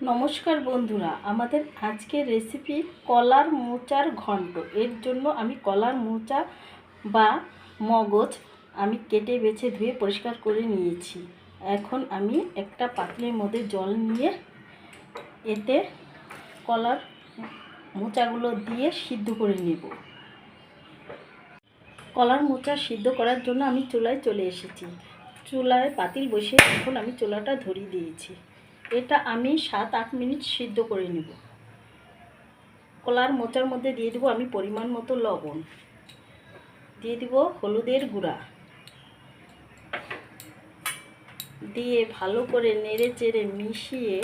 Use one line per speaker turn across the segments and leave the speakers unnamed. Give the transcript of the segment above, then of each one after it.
নমস্কার বন্ধুরা, আমাদের আজকের রেসিপি কলার মোচার ঘন্ট এর জন্য আমি কলার মোচা বা মগজ আমি কেটে বেছে ধুয়ে পরিষ্কার করে নিয়েছি। এখন আমি একটা পাত্রের মধ্যে জল নিয়ে এতে কলার মোচাগুলো দিয়ে সিদ্ধ করে নেব। কলার মোচা সিদ্ধ করার জন্য আমি চুলায় চলে এসেছি। চুলায় পাতিল বসে এখন আমি চুলাটা ধরিয়ে দিয়েছি। এটা আমি সাত, আট মিনিট সিদ্ধ করে নেব। কলার মোচার মধ্যে দিয়ে দেবো আমি পরিমাণ মতো লবণ। দিয়ে দিব হলুদের গুঁড়া। দিয়ে ভালো করে নেড়ে চেড়ে মিশিয়ে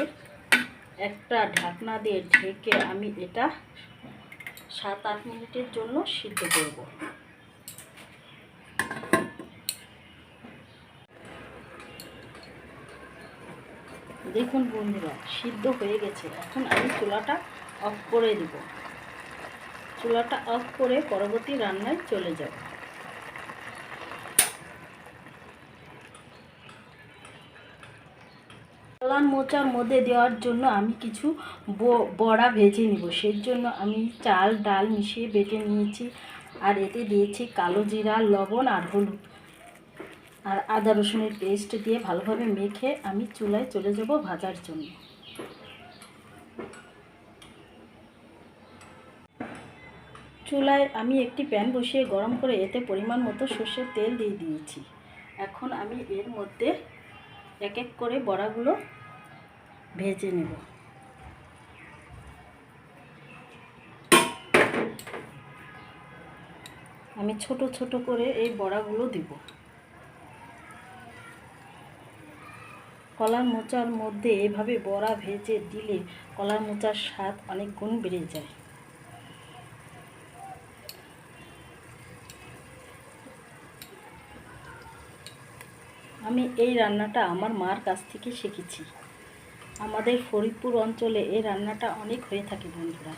একটা ঢাকনা দিয়ে ঢেকে আমি এটা সাত, আট মিনিটের জন্য সিদ্ধ করব। দেখুন বন্ধুরা, সিদ্ধ হয়ে গেছে। এখন আমি চুলাটা অফ করে দেব। চুলাটা অফ করে পরবর্তী রান্নায় চলে যাব। কলার মোচার মধ্যে দেওয়ার জন্য আমি কিছু বড়া ভেজে নিব। সেই জন্য আমি চাল, ডাল মিশিয়ে বেটে নিয়েছি। আর এতে দিয়েছি কালো জিরা, লবণ আর হলুদ। আর আদা রসুনের পেস্ট দিয়ে ভালোভাবে মেখে আমি চুলায় চলে যাব ভাজার জন্য। চুলায় আমি একটি প্যান বসিয়ে গরম করে এতে পরিমাণ মতো সর্ষের তেল দিয়ে দিয়েছি। এখন আমি এর মধ্যে এক এক করে বড়াগুলো ভেজে নেব। আমি ছোট ছোট করে এই বড়াগুলো দিব। কলার মোচার মধ্যে এভাবে বড়া ভেজে দিলে কলার মোচার স্বাদ অনেক গুণ বেড়ে যায়। আমি এই রান্নাটা আমার মার কাছ থেকে শিখেছি। আমাদের ফরিদপুর অঞ্চলে এই রান্নাটা অনেক হয়ে থাকে বন্ধুরা।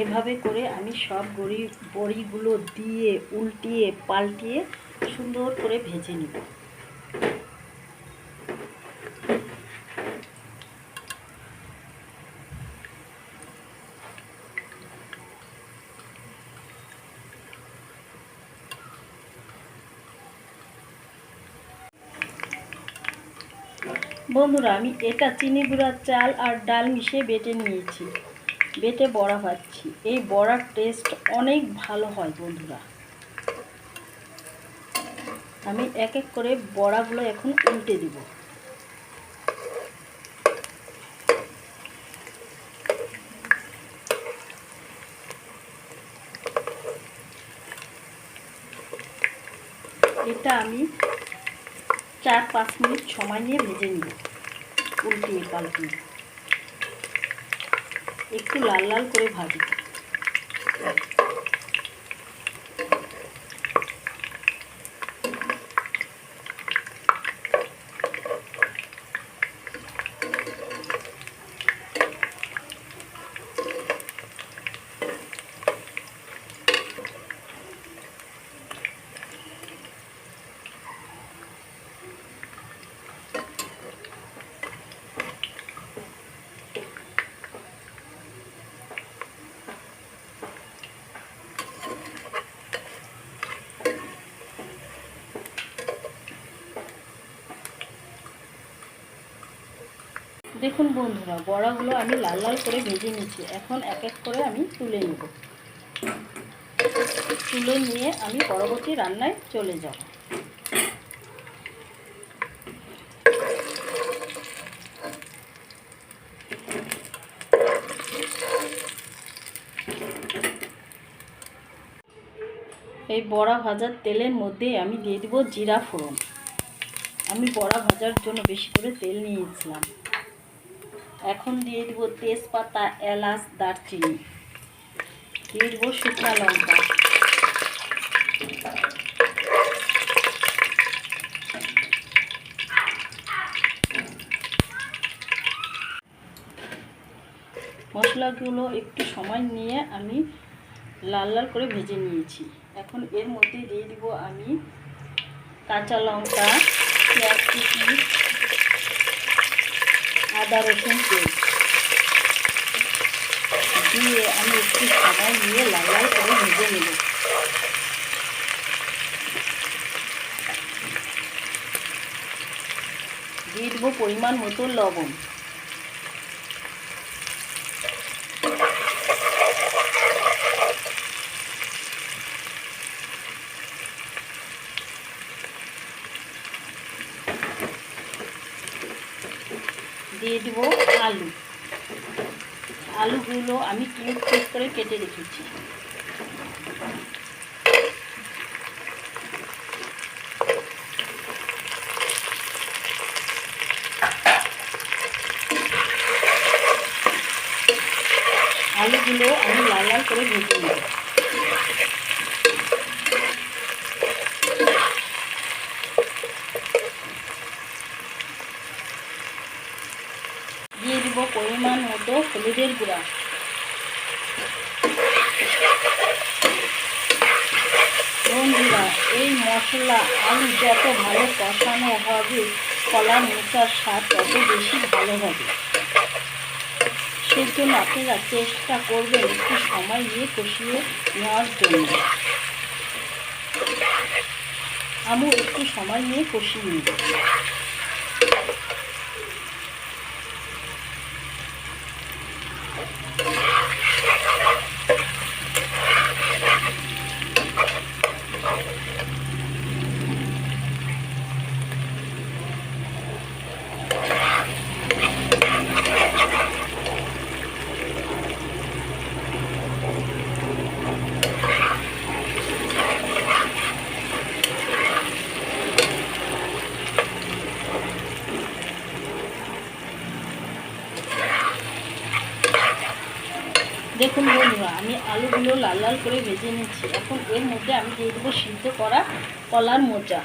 এভাবে করে আমি সব বড়ি বড়িগুলো দিয়ে, উল্টিয়ে, পাল্টিয়ে সুন্দর করে ভেজে নিব। বন্ধুরা, আমি এটা চিনি গুঁড়ার চাল আর ডাল মিশিয়ে বেটে নিয়েছি। বেটে বড়া পাচ্ছি এই বড়ার টেস্ট অনেক ভালো হয় বন্ধুরা। আমি এক এক করে বড়াগুলো এখন উল্টে দিব। এটা আমি চার পাঁচ মিনিট সময় নিয়ে ভেজে নিব। উল্টিয়ে পাল্টিয়ে একটু লাল লাল করে ভাজি। দেখুন বন্ধুরা, বড়াগুলো আমি লাল লাল করে ভেজে নিচ্ছি এখন এক এক করে আমি তুলে নেব। তুলে নিয়ে আমি পরবর্তী রান্নায় চলে যাব। এই বড়া ভাজার তেলের মধ্যে আমি দিয়ে দেবো জিরা ফোড়ন। আমি বড়া ভাজার জন্য বেশি করে তেল নিয়েছিলাম। এখন দিয়ে দেবো তেজপাতা, এলাচ, দারচিনি। দিয়ে দেবো শুকনা লঙ্কা। মশলাগুলো একটু সময় নিয়ে আমি লাল লাল করে ভেজে নিয়েছি। এখন এর মধ্যে দিয়ে দিব আমি কাঁচা লঙ্কা, পেঁয়াজ কুচি দিয়ে আমি একটু সময় নিয়ে লাল করে ভেজে নেব। দিয়ে দেবো পরিমাণ মতো লবণ। দিয়ে দেব আলু। আলুগুলো আমি কিউব পিস করে কেটে রেখেছি। আলুগুলো আমি লাল লাল করে ভেজে নেব দিয়ে দিব পরিমাণ মতো হলুদের গুঁড়া। বন্ধুরা এই মশলা আলু যত ভালো কষানো হবে কলা মোচার স্বাদ তত বেশি ভালো হবে। সেজন্য আপনারা চেষ্টা করবেন একটু সময় নিয়ে কষিয়ে নেওয়ার জন্য। আমি একটু সময় নিয়ে কষিয়ে নেব দেখুন বন্ধুরা, আমি আলুগুলো লাল লাল করে ভেজে নিচ্ছি। এখন এর মধ্যে আমি দিয়ে দেবো সিদ্ধ করা কলার মোচা।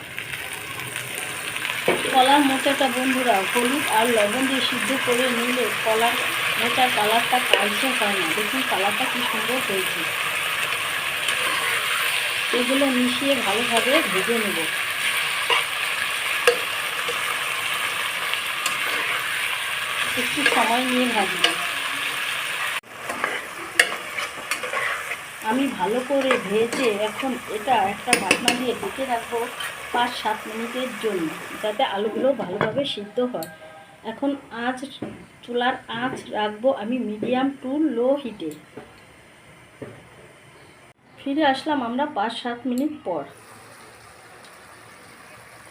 কলার মোচাটা বন্ধুরা, হলুদ আর লবণ দিয়ে সিদ্ধ করে নিলে কলার মোচার কালারটা কালচে হয় না। দেখুন কালারটা কি সুন্দর হয়েছে। এগুলো মিশিয়ে ভালোভাবে ভেজে নেব। একটু সময় নিয়ে ভাজবো। আমি ভালো করে ভেজে এখন এটা একটা ঢাকনা দিয়ে ঢেকে রাখব পাঁচ, সাত মিনিটের জন্য, যাতে আলুগুলো ভালোভাবে সিদ্ধ হয়। এখন আঁচ, চুলার আঁচ রাখব আমি মিডিয়াম টু লো হিটে। ফিরে আসলাম আমরা পাঁচ, সাত মিনিট পর।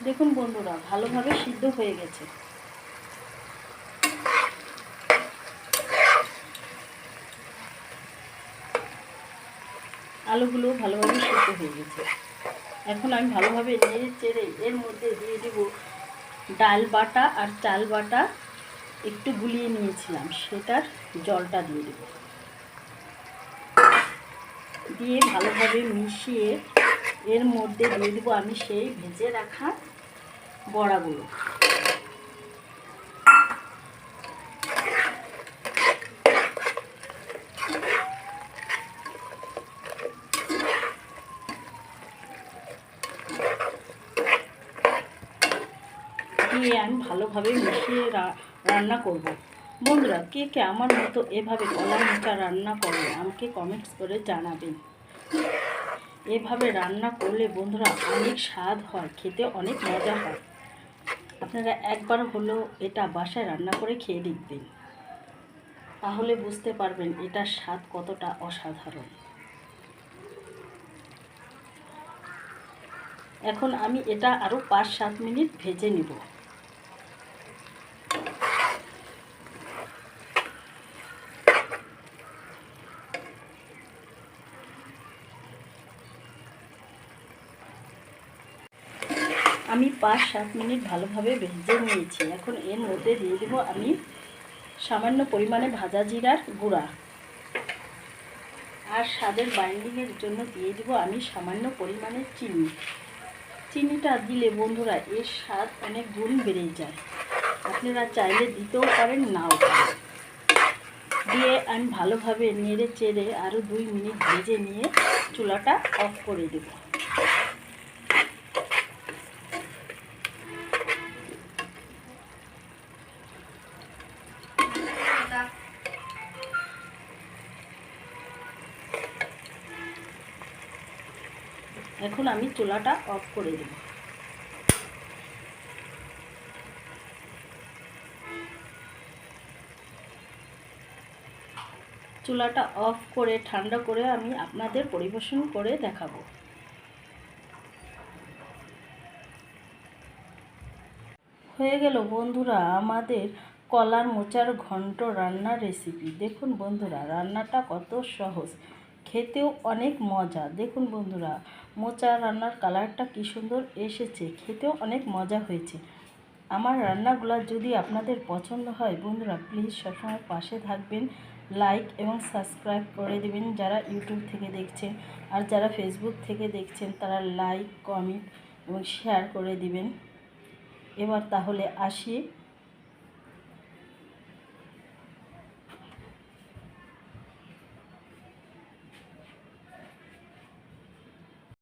দেখুন বন্ধুরা, ভালোভাবে সিদ্ধ হয়ে গেছে। আলুগুলো ভালোভাবে সিদ্ধ হয়ে গেছে। এখন আমি ভালোভাবে নেড়ে চেড়ে এর মধ্যে দিয়ে দেবো ডাল বাটা আর চাল বাটা। একটু গুলিয়ে নিয়েছিলাম, সেটার জলটা দিয়ে দেব। দিয়ে ভালোভাবে মিশিয়ে এর মধ্যে দিয়ে দেবো আমি সেই ভেজে রাখা বড়াগুলো। দিয়ে আমি ভালোভাবে মিশিয়ে রান্না করব। বন্ধুরা, কে কে আমার মতো এভাবে কলা মোচা রান্না করে আমাকে কমেন্টস করে জানাবেন। এভাবে রান্না করলে বন্ধুরা অনেক স্বাদ হয়, খেতে অনেক মজা হয়। আপনারা একবার হলেও এটা বাসায় রান্না করে খেয়ে দেখবেন। তাহলে বুঝতে পারবেন এটার স্বাদ কতটা অসাধারণ। এখন আমি এটা আরও পাঁচ সাত মিনিট ভেজে নেব। আমি পাঁচ, সাত মিনিট ভালোভাবে ভেজে নিয়েছি। এখন এর মধ্যে দিয়ে দেবো আমি সামান্য পরিমাণে ভাজা জিরার গুঁড়া। আর স্বাদের বাইন্ডিংয়ের জন্য দিয়ে দেবো আমি সামান্য পরিমাণে চিনি। চিনিটা দিলে বন্ধুরা, এর স্বাদ অনেক গুণ বেড়ে যায়। আপনারা চাইলে দিতেও পারেন, নাও দিয়ে আমি ভালোভাবে নেড়ে চেড়ে আরও দুই মিনিট ভেজে নিয়ে চুলাটা অফ করে দেবো। এখন আমি চুলাটা অফ করে দেব। চুলাটা অফ করে, ঠান্ডা করে আমি আপনাদের পরিবেশন করে দেখাবো। হয়ে গেল বন্ধুরা আমাদের কলার মোচার ঘন্ট রান্নার রেসিপি দেখুন বন্ধুরা, রান্নাটা কত সহজ। খেতেও অনেক মজা। দেখুন বন্ধুরা মোচা রান্নার কালারটা কী সুন্দর এসেছে, খেতেও অনেক মজা হয়েছে। আমার রান্নাগুলো যদি আপনাদের পছন্দ হয় বন্ধুরা প্লিজ সবসময় পাশে থাকবেন লাইক এবং সাবস্ক্রাইব করে দেবেন যারা ইউটিউব থেকে দেখছেন। আর যারা ফেসবুক থেকে দেখছেন, তারা লাইক কমেন্ট এবং শেয়ার করে দিবেন। এবার তাহলে আসি